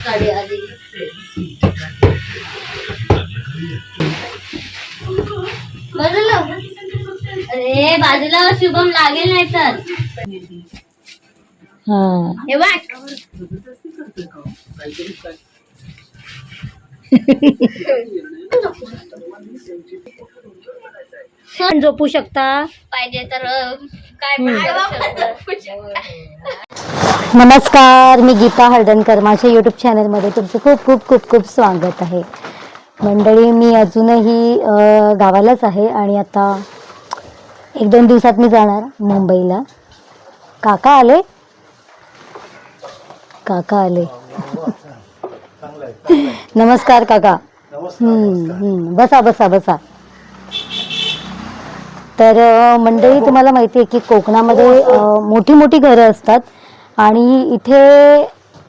गाडी आली. बाजूला अरे बाजूला शुभम लागेल नाही तर. हा. हे वाट. झोपू शकता? पाहिजे तर अं, काय पण करू शकतो. नमस्कार मी गीता हळदणकर. माझ्या यूट्यूब चॅनलमध्ये तुमचं खूप खूप खूप खूप स्वागत आहे. मंडळी मी अजूनही गावालाच आहे आणि आता एक दोन दिवसात मी जाणार मुंबईला. काका आले? काका आले. नमस्कार काका. बसा बसा बसा. तर मंडळी तुम्हाला माहिती आहे की कोकणामध्ये मोठी मोठी घरं असतात. आणि इथे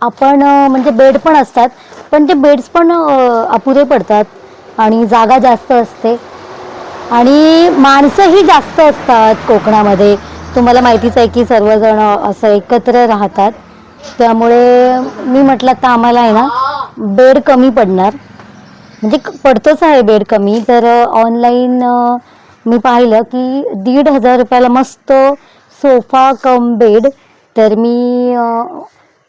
आपण म्हणजे बेड पण असतात पण ते बेड्स पण अपुरे पडतात आणि जागा जास्त असते. आणि माणसंही जास्त असतात कोकणामध्ये. तुम्हाला माहितीच आहे की सर्वजण असं एकत्र राहतात. त्यामुळे मी म्हटलं तर आम्हाला आहे ना बेड कमी पडणार. म्हणजे पडतोच आहे बेड कमी. तर ऑनलाईन मी पाहिलं की दीड हजार रुपयाला मस्त सोफा कम बेड तर मी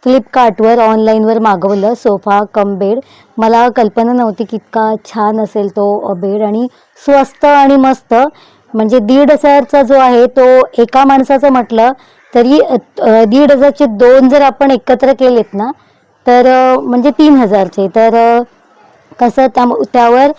फ्लिपकार्टवर ऑनलाईनवर मागवलं सोफा कम बेड मला कल्पना नव्हती की इतका छान असेल तो बेड आणि स्वस्त आणि मस्त म्हणजे दीड हजारचा जो आहे तो एका माणसाचं म्हटलं तरी दीड हजारचे दोन जर आपण एकत्र केलेत ना तर म्हणजे तीन हजारचे. तर कसं त्या त्यावर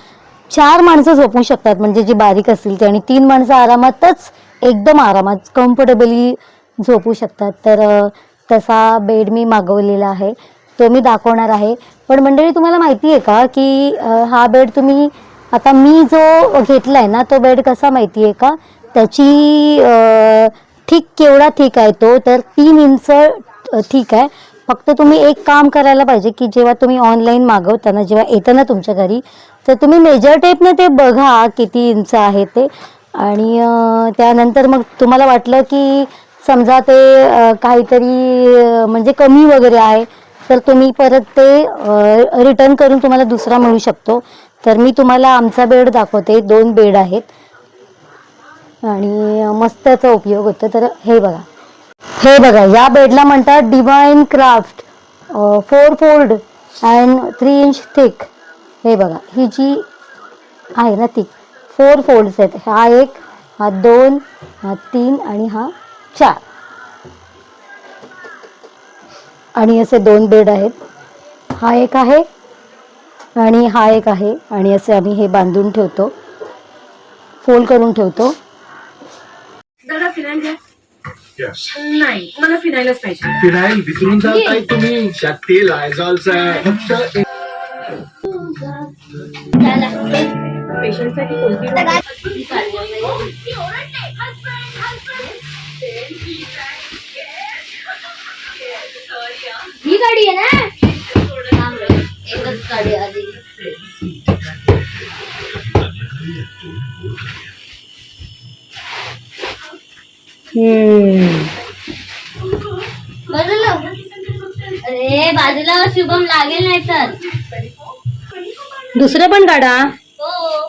चार माणसं झोपू शकतात म्हणजे जी बारीक असतील ती. आणि तीन माणसं आरामातच एकदम आरामात कम्फर्टेबली झोपू शकतात. तर तसा बेड मी मागवलेला आहे. तो मी दाखवणार आहे. पण मंडळी तुम्हाला माहिती आहे का की हा बेड तुम्ही आता मी जो घेतला आहे ना तो बेड कसा माहिती आहे का? त्याची ठीक केवढा ठीक आहे तो? तर तीन इंच ठीक आहे. फक्त तुम्ही एक काम करायला पाहिजे की जेव्हा तुम्ही ऑनलाईन मागवताना जेव्हा येतं ना तुमच्या घरी तर तुम्ही मेजर टेपने ते बघा किती इंच आहे ते. आणि त्यानंतर मग तुम्हाला वाटलं की समजा ते काहीतरी म्हणजे कमी वगैरे आहे तर तुम्ही परत ते रिटर्न करून तुम्हाला दुसरा मिळू शकतो. तर मी तुम्हाला आमचा बेड दाखवते. दोन बेड आहेत. आणि मस्त त्याचा उपयोग होतो. तर हे बघा. हे बघा या बेडला म्हणतात divine craft four fold and three inch thick हे बघा ही जी आहे ना थिक फोर फोल्ड्स आहेत. हा एक हा दोन हा तीन आणि हा चार. आणि असे दोन बेड आहेत. हा एक आहे आणि हा एक आहे आणि असे आम्ही हे बांधून ठेवतो. फोल्ड करून ठेवतो. नाही मला पाहिजे. फिनाईल विसरून जाताय तुम्ही. त्यात तेल आयझॉलचं आहे. फक्त एक चला. पेशंटसाठी कोणती गाडी आहे ना. एकच गाडी आली बाजूला अरे बाजूला शुभम लागेल नाही तर. दुसरं पण काढा. हो.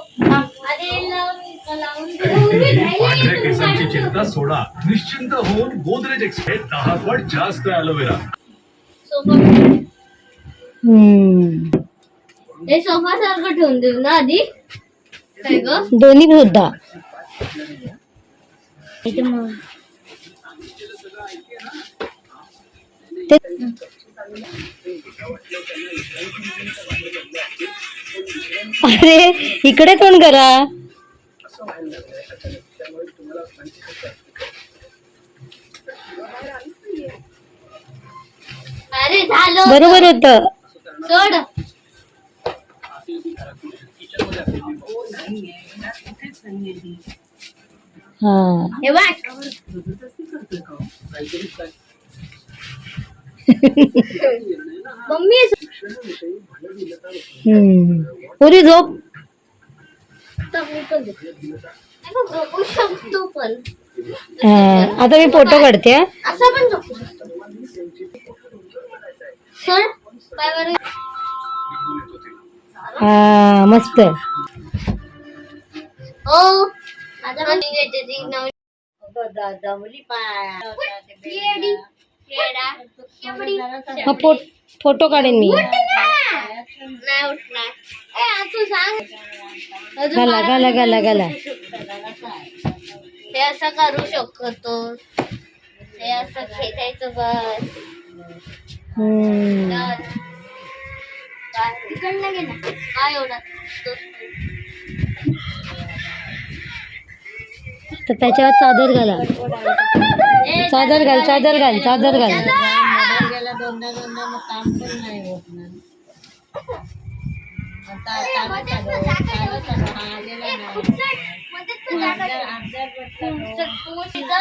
चिंता सोडा. निश्चिंत होऊन गोदरेज एक्सप्रेस दहा पट जास्त ॲलोवेरा सोफा हम्म. हे सोफा सारखं ठेवून देऊ ना आधी? काय ग? दोन्ही सुद्धा ते अरे इकडे तोंड करा? अरे झालं बरोबर होत सोड हा हे वाट मम्मी हम्म. पुरी झोप मी पण देते. अगं, बघू शकतो पण हा. आता मी फोटो काढते हा. असं पण जपू शकतो हा मस्त ओ पण घ्यायचे ती हा फोटो काढेन मी. नाही उठणार. ए तू सांग. अजून गाला बारा गाला गाला गाला हे असं करू शकतो. हे असं खेचायचं बस. हम्म. तिकडनं घे ना काय एवढा तर त्याच्यावर चादर घाला. चादर घाल चादर घाल चादर घाल. अरे बंद कशाला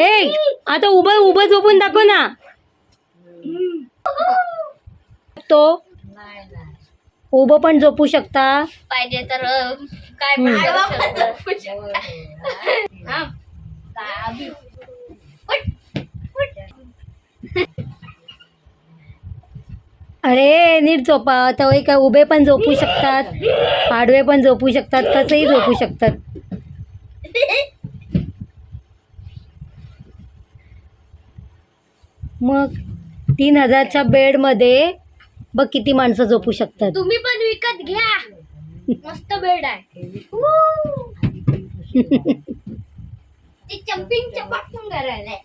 हे आता उभं उभं झोपून दाखव ना. तो उभं पण झोपू शकता. पाहिजे तर काय. हा. अरे नीट झोपा. आता काय उभे पण झोपू शकतात आडवे पण झोपू शकतात कसंही झोपू शकतात. मग तीन हजारच्या बेडमध्ये बघ किती माणसं झोपू शकतात. तुम्ही पण विकत घ्या. मस्त बेड आहे. ते चंपिंग चपाट पण करायला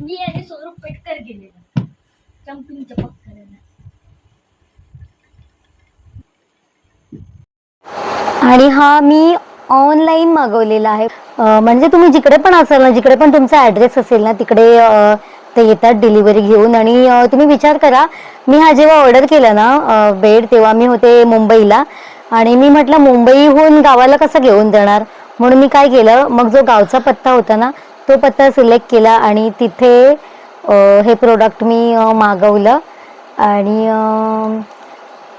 मी आणि स्वरूप पेटकर गेलेलो. चंपिंग चपाट करायला. आणि हा मी ऑनलाईन मागवलेला आहे. म्हणजे तुम्ही जिकडे पण असाल ना जिकडे पण तुमचा ॲड्रेस असेल ना तिकडे ते येतात डिलिव्हरी घेऊन. आणि तुम्ही विचार करा मी हा जेव्हा ऑर्डर केला ना बेड तेव्हा मी होते मुंबईला. आणि मी म्हटलं मुंबईहून गावाला कसं घेऊन जाणार? म्हणून मी काय केलं मग जो गावचा पत्ता होता ना तो पत्ता सिलेक्ट केला आणि तिथे हे प्रोडक्ट मी मागवलं. आणि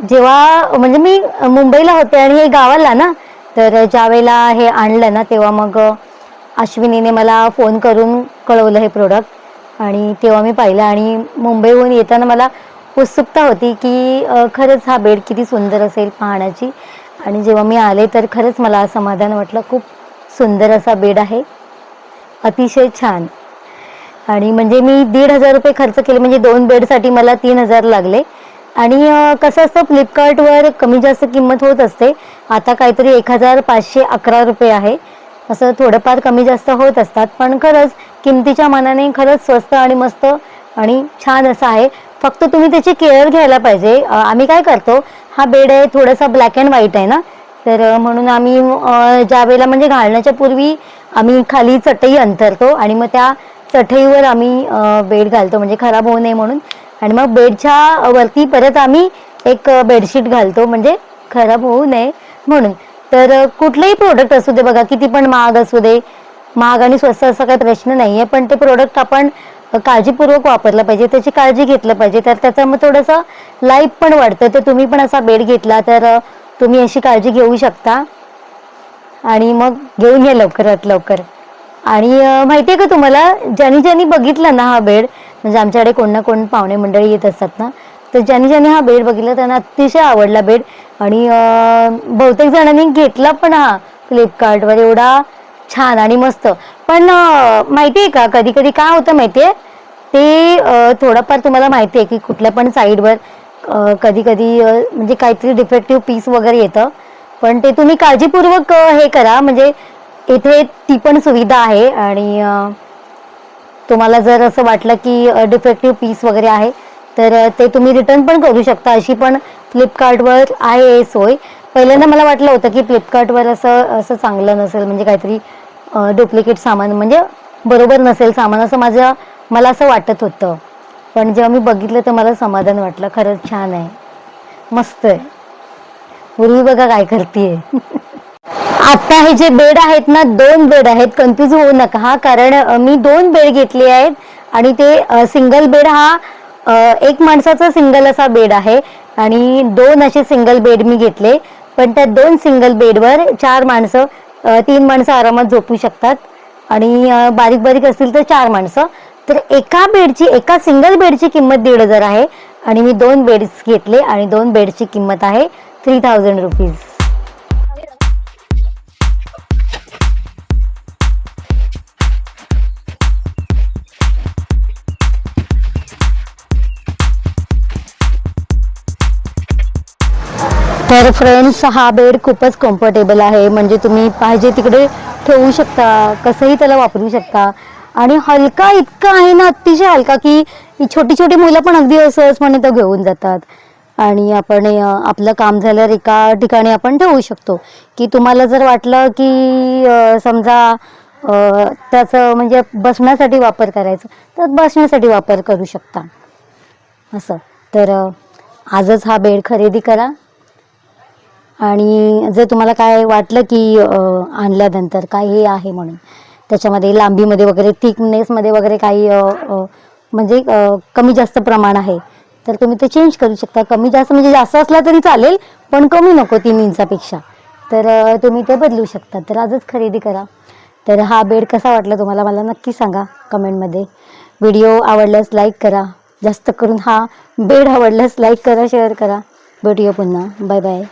जेव्हा म्हणजे मी मुंबईला होते आणि हे गावाला ना तर ज्या वेळेला हे आणलं ना तेव्हा मग अश्विनीने मला फोन करून कळवलं हे प्रोडक्ट आणि तेव्हा मी पाहिलं आणि मुंबईहून येताना मला उत्सुकता होती की खरंच हा बेड किती सुंदर असेल पाहण्याची. आणि जेव्हा मी आले तर खरंच मला समाधान वाटलं खूप सुंदर असा बेड आहे. अतिशय छान. आणि म्हणजे मी दीड हजार रुपये खर्च केले म्हणजे दोन बेडसाठी मला तीन हजार लागले. आणि कसं असतं फ्लिपकार्टवर कमी जास्त किंमत होत असते. आता काहीतरी एक हजार पाचशे अकरा रुपये आहे. असं थोडंफार कमी जास्त होत असतात. पण खरंच किमतीच्या मानाने खरंच स्वस्त आणि मस्त आणि छान असं आहे. फक्त तुम्ही त्याची केअर घ्यायला पाहिजे. आम्ही काय करतो हा बेड आहे थोडासा ब्लॅक अँड व्हाईट आहे ना. तर म्हणून आम्ही ज्या वेळेला म्हणजे घालण्याच्या पूर्वी आम्ही खाली चटई अंतरतो आणि मग त्या चटईवर आम्ही बेड घालतो. म्हणजे खराब होऊ नये म्हणून. आणि मग बेडच्या वरती परत आम्ही एक बेडशीट घालतो म्हणजे खराब होऊ नये म्हणून. तर कुठलंही प्रोडक्ट असू दे बघा किती पण महाग असू दे महाग आणि स्वस्त असा काही प्रश्न नाही आहे पण ते प्रोडक्ट आपण काळजीपूर्वक वापरलं पाहिजे त्याची काळजी घेतलं पाहिजे. तर त्याचं मग थोडंसं लाईफ पण वाढतं. तर तुम्ही पण असा बेड घेतला तर तुम्ही अशी काळजी घेऊ शकता. आणि मग घेऊन या लवकरात लवकर. आणि माहिती आहे का तुम्हाला ज्यांनी ज्यांनी बघितलं ना हा बेड म्हणजे आमच्याकडे कोण ना कोण पाहुणे मंडळी येत असतात ना. तर ज्यांनी ज्यांनी हा बेड बघितला त्यांना अतिशय आवडला बेड. आणि बहुतेक जणांनी घेतला पण हा फ्लिपकार्टवर. एवढा छान आणि मस्त. पण माहिती माहितीये का कधी कधी काय होतं माहितीये? ते थोडंफार तुम्हाला माहिती आहे की कुठल्या पण साईडवर कधी कधी म्हणजे काहीतरी डिफेक्टिव्ह पीस वगैरे येतं. पण ते तुम्ही काळजीपूर्वक हे करा. म्हणजे इथे ती पण सुविधा आहे. आणि तुम्हाला जर असं वाटलं की डिफेक्टिव्ह पीस वगैरे आहे तर ते तुम्ही रिटर्न पण करू शकता. अशी पण फ्लिपकार्टवर आहे सोय. पहिल्यांदा मला वाटलं होतं की फ्लिपकार्टवर असं असं चांगलं नसेल म्हणजे काहीतरी डुप्लिकेट सामान म्हणजे बरोबर नसेल सामान असं माझं मला असं वाटत होतं. पण जेव्हा मी बघितलं तर मला समाधान वाटलं. खरंच छान आहे. मस्त आहे. पूर्वी बघा काय करते आता हे जे बेड आहेत ना दोन बेड आहेत कन्फ्यूज होऊ नका हा कारण मी दोन बेड घेतले आहेत आणि ते सिंगल बेड हा एक माणसाचा सिंगल असा बेड आहे आणि दोन असे सिंगल बेड मी घेतले. पण त्या दोन सिंगल बेडवर चार माणसं तीन माणसं आरामात झोपू शकतात आणि बारीक बारीक असतील तर चार माणसं. तर एका बेडची एका सिंगल बेडची किंमत दीड हजार आहे आणि मी दोन बेड्स घेतले आणि दोन बेडची किंमत आहे थ्री थाउजंड रुपीज तर फ्रेंड्स हा बेड खूपच कम्फर्टेबल आहे. म्हणजे तुम्ही पाहिजे तिकडे ठेवू शकता कसंही त्याला वापरू शकता. आणि हलका इतका आहे ना अतिशय हलका की छोटी छोटी मुलं पण अगदी सहजपणे तो घेऊन जातात. आणि आपण आपलं काम झाल्यावर एका ठिकाणी आपण ठेवू शकतो. की तुम्हाला जर वाटलं की समजा त्याचं म्हणजे बसण्यासाठी वापर करायचा तर बसण्यासाठी वापर करू शकता. असं. तर आजच हा बेड खरेदी करा. आणि जर तुम्हाला काय वाटलं की आणल्यानंतर काय हे आहे म्हणून त्याच्यामध्ये लांबीमध्ये वगैरे थिकनेसमध्ये वगैरे काही म्हणजे कमी जास्त प्रमाण आहे तर तुम्ही ते चेंज करू शकता. कमी जास्त म्हणजे जास्त असला तरी चालेल पण कमी नको तीन इंचापेक्षा. तर तुम्ही ते बदलू शकता. तर आजच खरेदी करा. तर हा बेड कसा वाटला तुम्हाला मला नक्की सांगा कमेंटमध्ये. व्हिडिओ आवडल्यास लाईक करा. जास्त करून हा बेड आवडल्यास लाईक करा शेअर करा. भेटूया पुन्हा. Bye bye.